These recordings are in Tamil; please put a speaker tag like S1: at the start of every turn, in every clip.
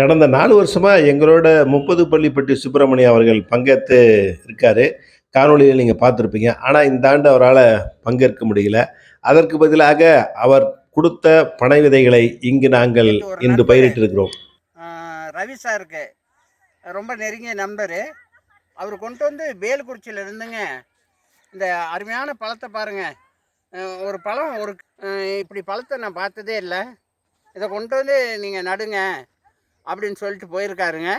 S1: கடந்த நாலு வருஷமாக எங்களோட முப்பது பள்ளிப்பட்டி சுப்பிரமணியம் அவர்கள் பங்கேற்று இருக்கார். காணொளியில் நீங்கள் பார்த்துருப்பீங்க. ஆனால் இந்த ஆண்டு அவரால் பங்கேற்க முடியல. அதற்கு பதிலாக அவர் கொடுத்த பனை விதைகளை இங்கு நாங்கள் இன்று பயிரிட்டு இருக்கிறோம்
S2: ரவி சாருக்கு. ரொம்ப நெருங்கிய நண்பர். அவர் கொண்டு வந்து வேலுக்குறிச்சியில் இருந்துங்க. இந்த அருமையான பழத்தை பாருங்க. அஹ் ஒரு பழம் ஒரு இப்படி பழத்தை நான் பார்த்ததே இல்லை. இதை கொண்டு வந்து நீங்கள் நடுங்க. அப்படின்னு சொல்லிட்டு போயிருக்காருங்க.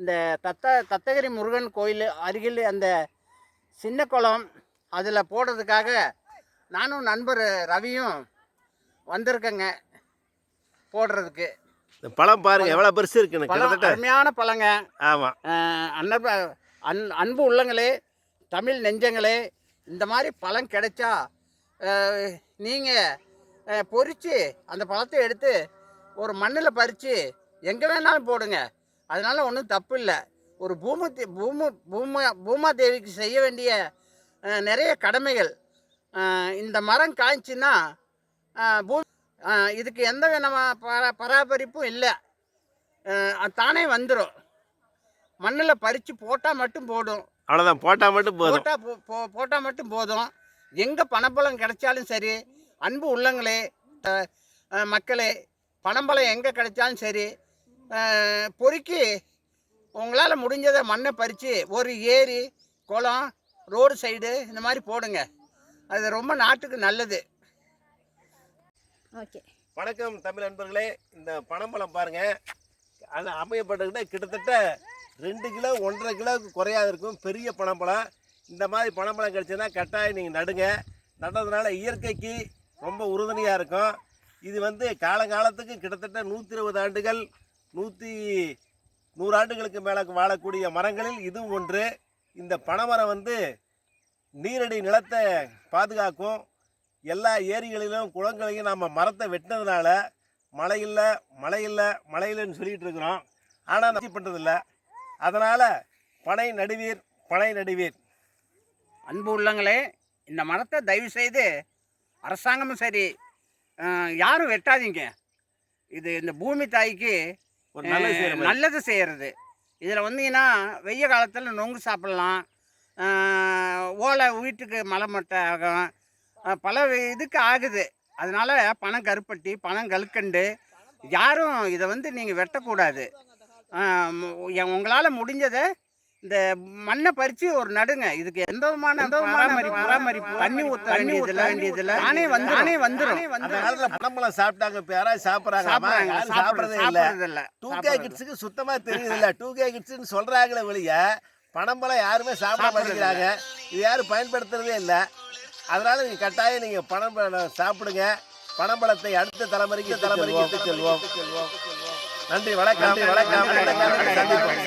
S2: இந்த தத்த தத்தகிரி முருகன் கோயில் அருகில் அந்த சின்ன குளம் அதில் போடுறதுக்காக நானும் நண்பர் ரவியும் வந்திருக்கேங்க போடுறதுக்கு.
S1: இந்த பழம் பாருங்க எவ்வளோ பெருசு இருக்குன்னு
S2: பழம் அருமையான பழங்க.
S1: ஆமாம்
S2: அன்ப அன் அன்பு உள்ளங்களே தமிழ் நெஞ்சங்களே இந்த மாதிரி பழம் கிடைச்சா நீங்கள் பொறிச்சு அந்த பழத்தை எடுத்து ஒரு மண்ணில் பறித்து எங்கே வேணாலும் போடுங்க. அதனால ஒன்றும் தப்பு இல்லை ஒரு பூமி பூமி பூமா பூமா தேவிக்கு செய்ய வேண்டிய நிறைய கடமைகள். இந்த மரம் காய்ச்சுன்னா பூ இதுக்கு எந்த விதமான பரா பராமரிப்பும் இல்லை. தானே வந்துடும் மண்ணில் பறித்து போட்டால் மட்டும் போடும்
S1: அவ்வளோதான் போட்டால் மட்டும் போதும்.
S2: போட்டால் போட்டால் மட்டும் போதும். எங்கே பணப்பழம் கிடைச்சாலும் சரி அன்பு உள்ளங்களே மக்களே பணம்பழம் எங்கே கிடைச்சாலும் சரி பொறுக்கி உங்களால் முடிஞ்சதை மண்ணை பறித்து ஒரு ஏரி குளம் ரோடு சைடு இந்த மாதிரி போடுங்க. அது ரொம்ப நாட்டுக்கு நல்லது.
S3: ஓகே.
S1: வணக்கம் தமிழ் நண்பர்களே இந்த பனம்பழம் பாருங்க. அது அமையப்பட்டுக்கிட்ட கிட்டத்தட்ட ரெண்டு கிலோ ஒன்றரை கிலோவுக்கு குறையாது இருக்கும். பெரிய பனம்பழம் இந்த மாதிரி பனம்பழம் கிடைச்சதுன்னா கட்டாயம் நீங்கள் நடுங்க. நடுறதுனால இயற்கைக்கு ரொம்ப உறுதுணையாக இருக்கும். இது வந்து காலங்காலத்துக்கு கிட்டத்தட்ட நூற்றி இருபது ஆண்டுகள் நூற்றி நூறு ஆண்டுகளுக்கு மேலே வாழக்கூடிய மரங்களில் இதுவும் ஒன்று. இந்த பனைமரம் வந்து நீரடி நிலத்தை பாதுகாக்கும். எல்லா ஏரிகளிலும் குளங்களையும் நம்ம மரத்தை வெட்டினதுனால மழை இல்லை மழை இல்லை மழை இல்லைன்னு இருக்கிறோம். ஆனால் நச்சு பண்ணுறதில்ல அதனால் பனை நடுவீர் பனை நடுவீர்.
S2: அன்பு உள்ளங்களே இந்த மரத்தை தயவு செய்து அரசாங்கமும் சரி யாரும் வெட்டாதீங்க. இது இந்த பூமி தாய்க்கு நல்லது செய்கிறது இதில் வந்தீங்கன்னா வெய்ய காலத்தில் நொங்கு சாப்பிட்லாம். ஓலை வீட்டுக்கு மலை மட்டை ஆகும். பல இதுக்கு ஆகுது. அதனால் பணம் கருப்பட்டி பணம் கல்கண்டு யாரும் இதை வந்து நீங்கள் வெட்டக்கூடாது. உங்களால் முடிஞ்சதை இந்த மண்ணை பறித்து ஒரு நடுங்க. இதுக்கு எந்த விதமான எந்த விதமான பராமரிப்பு? தண்ணி ஊற்ற வேண்டியதில்ல வேண்டியதில்ல தானே வந்து தானே வந்துடும்
S1: அந்த காலத்தில் பனம்பழம் சாப்பிட்டாங்க இப்போ யாராவது சாப்பிட்றாங்க? சாப்பிட்றதே இல்லை. டூ கே கிட்ஸுக்கு சுத்தமாக தெரியுதில்ல டூ கே கிட்ஸ்னு சொல்கிறாங்களே வெளிய பனம்பழம் யாருமே சாப்பிட மாட்டேங்கிறாங்க இது யாரும் பயன்படுத்துறதே இல்லை. அதனால நீங்கள் கட்டாயம் நீங்கள் பனம்பழம் சாப்பிடுங்க. பனம்பழத்தை அடுத்த தலைமுறைக்கு தலைமுறைக்கு எடுத்து செல்வோம். நன்றி வணக்கம். வணக்கம். சந்திப்போம். சந்திப்போம்.